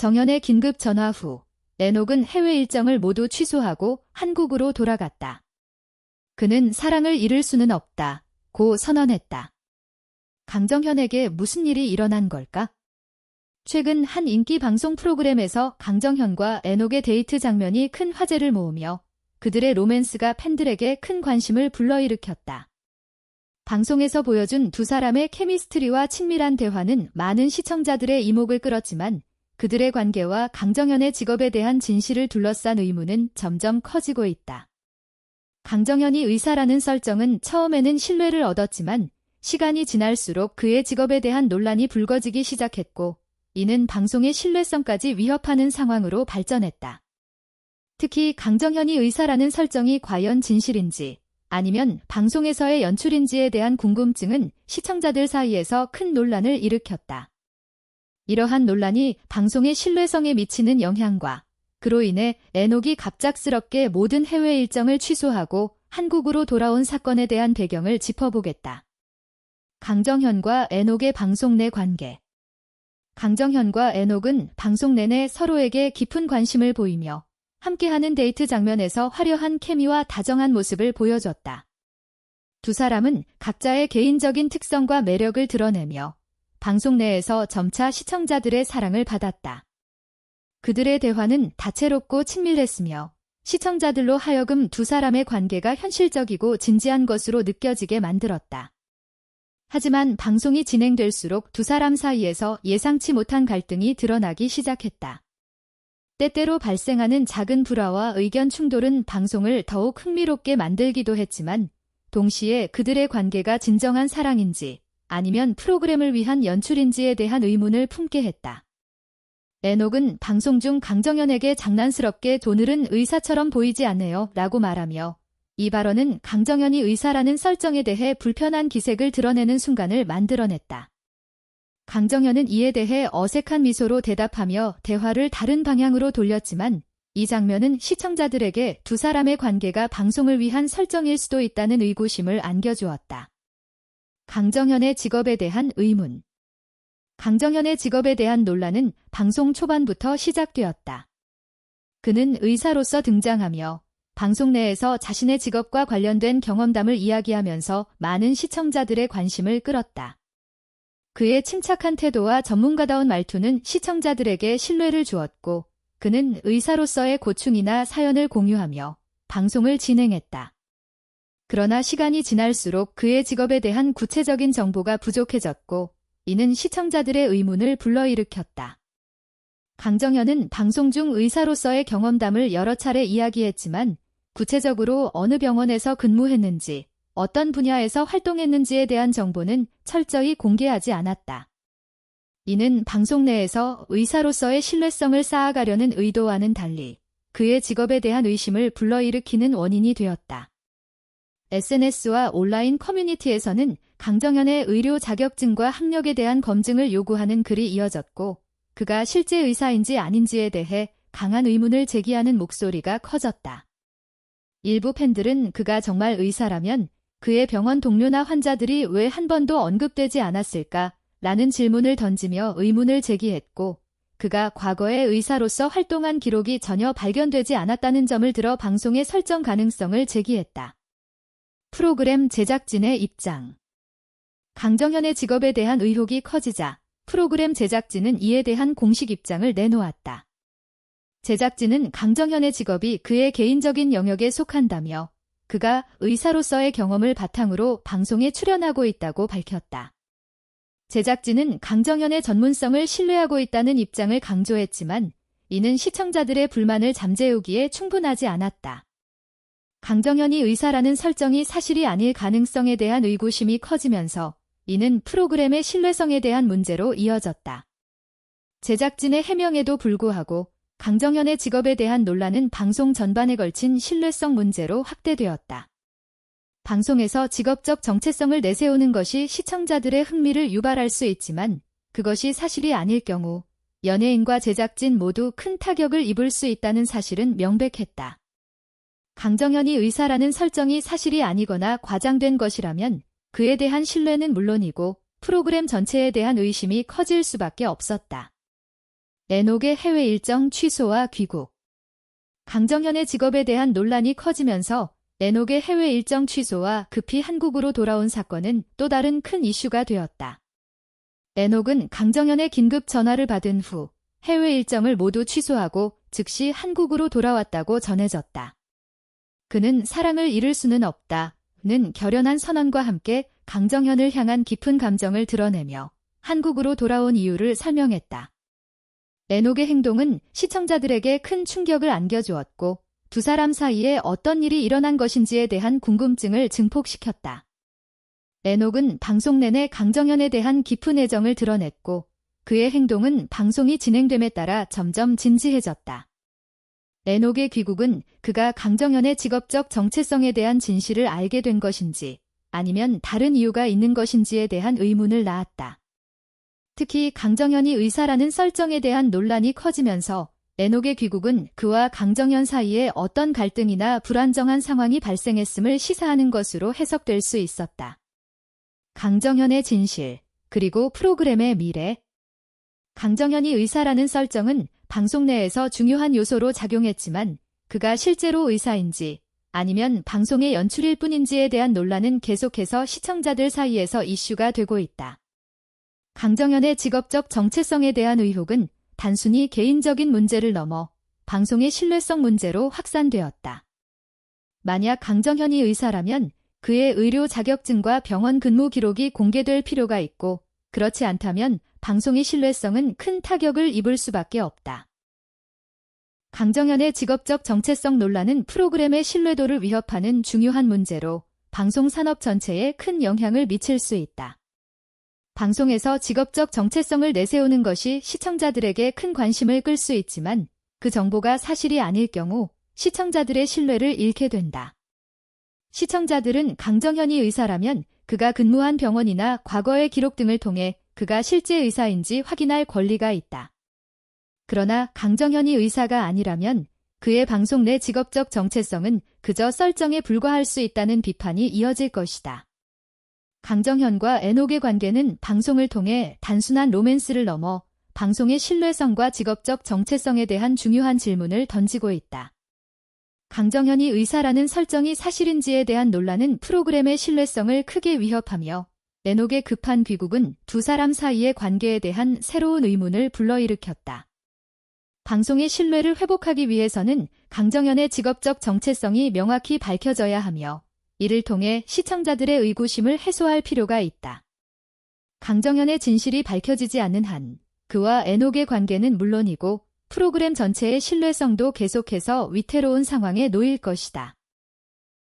정연의 긴급 전화 후 레녹은 해외 일정을 모두 취소하고 한국으로 돌아갔다. 그는 사랑을 잃을 수는 없다. 고 선언했다. 강정현에게 무슨 일이 일어난 걸까? 최근 한 인기 방송 프로그램에서 강정현과 에녹의 데이트 장면이 큰 화제를 모으며 그들의 로맨스가 팬들에게 큰 관심을 불러일으켰다. 방송에서 보여준 두 사람의 케미스트리와 친밀한 대화는 많은 시청자들의 이목을 끌었지만 그들의 관계와 강정현의 직업에 대한 진실을 둘러싼 의문은 점점 커지고 있다. 강정현이 의사라는 설정은 처음에는 신뢰를 얻었지만 시간이 지날수록 그의 직업에 대한 논란이 불거지기 시작했고 이는 방송의 신뢰성까지 위협하는 상황으로 발전했다. 특히 강정현이 의사라는 설정이 과연 진실인지 아니면 방송에서의 연출인지에 대한 궁금증은 시청자들 사이에서 큰 논란을 일으켰다. 이러한 논란이 방송의 신뢰성에 미치는 영향과 그로 인해 에녹이 갑작스럽게 모든 해외 일정을 취소하고 한국으로 돌아온 사건에 대한 배경을 짚어보겠다. 강정현과 에녹의 방송 내 관계 강정현과 에녹은 방송 내내 서로에게 깊은 관심을 보이며 함께하는 데이트 장면에서 화려한 케미와 다정한 모습을 보여줬다. 두 사람은 각자의 개인적인 특성과 매력을 드러내며 방송 내에서 점차 시청자들의 사랑을 받았다. 그들의 대화는 다채롭고 친밀했으며 시청자들로 하여금 두 사람의 관계가 현실적이고 진지한 것으로 느껴지게 만들었다. 하지만 방송이 진행될수록 두 사람 사이에서 예상치 못한 갈등이 드러나기 시작했다. 때때로 발생하는 작은 불화와 의견 충돌은 방송을 더욱 흥미롭게 만들기도 했지만 동시에 그들의 관계가 진정한 사랑인지 아니면 프로그램을 위한 연출인지에 대한 의문을 품게 했다. 에녹은 방송 중 강정현에게 장난스럽게 돈을은 의사처럼 보이지 않네요 라고 말하며 이 발언은 강정현이 의사라는 설정에 대해 불편한 기색을 드러내는 순간을 만들어냈다. 강정현은 이에 대해 어색한 미소로 대답하며 대화를 다른 방향으로 돌렸지만 이 장면은 시청자들에게 두 사람의 관계가 방송을 위한 설정일 수도 있다는 의구심을 안겨주었다. 강정현의 직업에 대한 의문 강정현의 직업에 대한 논란은 방송 초반부터 시작되었다. 그는 의사로서 등장하며 방송 내에서 자신의 직업과 관련된 경험담을 이야기하면서 많은 시청자들의 관심을 끌었다. 그의 침착한 태도와 전문가다운 말투는 시청자들에게 신뢰를 주었고 그는 의사로서의 고충이나 사연을 공유하며 방송을 진행했다. 그러나 시간이 지날수록 그의 직업에 대한 구체적인 정보가 부족해졌고 이는 시청자들의 의문을 불러일으켰다. 강정현은 방송 중 의사로서의 경험담을 여러 차례 이야기했지만 구체적으로 어느 병원에서 근무했는지 어떤 분야에서 활동했는지에 대한 정보는 철저히 공개하지 않았다. 이는 방송 내에서 의사로서의 신뢰성을 쌓아가려는 의도와는 달리 그의 직업에 대한 의심을 불러일으키는 원인이 되었다. SNS와 온라인 커뮤니티에서는 강정현의 의료 자격증과 학력에 대한 검증을 요구하는 글이 이어졌고 그가 실제 의사인지 아닌지에 대해 강한 의문을 제기하는 목소리가 커졌다. 일부 팬들은 그가 정말 의사라면 그의 병원 동료나 환자들이 왜 한 번도 언급되지 않았을까? 라는 질문을 던지며 의문을 제기했고 그가 과거에 의사로서 활동한 기록이 전혀 발견되지 않았다는 점을 들어 방송의 설정 가능성을 제기했다. 프로그램 제작진의 입장 강정현의 직업에 대한 의혹이 커지자 프로그램 제작진은 이에 대한 공식 입장을 내놓았다. 제작진은 강정현의 직업이 그의 개인적인 영역에 속한다며 그가 의사로서의 경험을 바탕으로 방송에 출연하고 있다고 밝혔다. 제작진은 강정현의 전문성을 신뢰하고 있다는 입장을 강조했지만 이는 시청자들의 불만을 잠재우기에 충분하지 않았다. 강정현이 의사라는 설정이 사실이 아닐 가능성에 대한 의구심이 커지면서 이는 프로그램의 신뢰성에 대한 문제로 이어졌다. 제작진의 해명에도 불구하고 강정현의 직업에 대한 논란은 방송 전반에 걸친 신뢰성 문제로 확대되었다. 방송에서 직업적 정체성을 내세우는 것이 시청자들의 흥미를 유발할 수 있지만 그것이 사실이 아닐 경우 연예인과 제작진 모두 큰 타격을 입을 수 있다는 사실은 명백했다. 강정현이 의사라는 설정이 사실이 아니거나 과장된 것이라면 그에 대한 신뢰는 물론이고 프로그램 전체에 대한 의심이 커질 수밖에 없었다. 애녹의 해외 일정 취소와 귀국. 강정현의 직업에 대한 논란이 커지면서 애녹의 해외 일정 취소와 급히 한국으로 돌아온 사건은 또 다른 큰 이슈가 되었다. 애녹은 강정현의 긴급 전화를 받은 후 해외 일정을 모두 취소하고 즉시 한국으로 돌아왔다고 전해졌다. 그는 사랑을 잃을 수는 없다. 는 결연한 선언과 함께 강정현을 향한 깊은 감정을 드러내며 한국으로 돌아온 이유를 설명했다. 애녹의 행동은 시청자들에게 큰 충격을 안겨주었고 두 사람 사이에 어떤 일이 일어난 것인지에 대한 궁금증을 증폭시켰다. 애녹은 방송 내내 강정현에 대한 깊은 애정을 드러냈고 그의 행동은 방송이 진행됨에 따라 점점 진지해졌다. 애녹의 귀국은 그가 강정현의 직업적 정체성에 대한 진실을 알게 된 것인지 아니면 다른 이유가 있는 것인지에 대한 의문을 낳았다. 특히 강정현이 의사라는 설정에 대한 논란이 커지면서 애녹의 귀국은 그와 강정현 사이에 어떤 갈등이나 불안정한 상황이 발생했음을 시사하는 것으로 해석될 수 있었다. 강정현의 진실, 그리고 프로그램의 미래. 강정현이 의사라는 설정은 방송 내에서 중요한 요소로 작용했지만 그가 실제로 의사인지 아니면 방송의 연출일 뿐인지에 대한 논란은 계속해서 시청자들 사이에서 이슈가 되고 있다. 강정현의 직업적 정체성에 대한 의혹은 단순히 개인적인 문제를 넘어 방송의 신뢰성 문제로 확산되었다. 만약 강정현이 의사라면 그의 의료 자격증과 병원 근무 기록이 공개될 필요가 있고 그렇지 않다면 방송의 신뢰성은 큰 타격을 입을 수밖에 없다. 강정현의 직업적 정체성 논란은 프로그램의 신뢰도를 위협하는 중요한 문제로 방송 산업 전체에 큰 영향을 미칠 수 있다. 방송에서 직업적 정체성을 내세우는 것이 시청자들에게 큰 관심을 끌 수 있지만 그 정보가 사실이 아닐 경우 시청자들의 신뢰를 잃게 된다. 시청자들은 강정현이 의사라면 그가 근무한 병원이나 과거의 기록 등을 통해 그가 실제 의사인지 확인할 권리가 있다. 그러나 강정현이 의사가 아니라면 그의 방송 내 직업적 정체성은 그저 썰정에 불과할 수 있다는 비판이 이어질 것이다. 강정현과 애녹의 관계는 방송을 통해 단순한 로맨스를 넘어 방송의 신뢰성과 직업적 정체성에 대한 중요한 질문을 던지고 있다. 강정현이 의사라는 설정이 사실인지에 대한 논란은 프로그램의 신뢰성을 크게 위협하며 애녹의 급한 귀국은 두 사람 사이의 관계에 대한 새로운 의문을 불러일으켰다. 방송의 신뢰를 회복하기 위해서는 강정현의 직업적 정체성이 명확히 밝혀져야 하며 이를 통해 시청자들의 의구심을 해소할 필요가 있다. 강정현의 진실이 밝혀지지 않는 한 그와 애녹의 관계는 물론이고 프로그램 전체의 신뢰성도 계속해서 위태로운 상황에 놓일 것이다.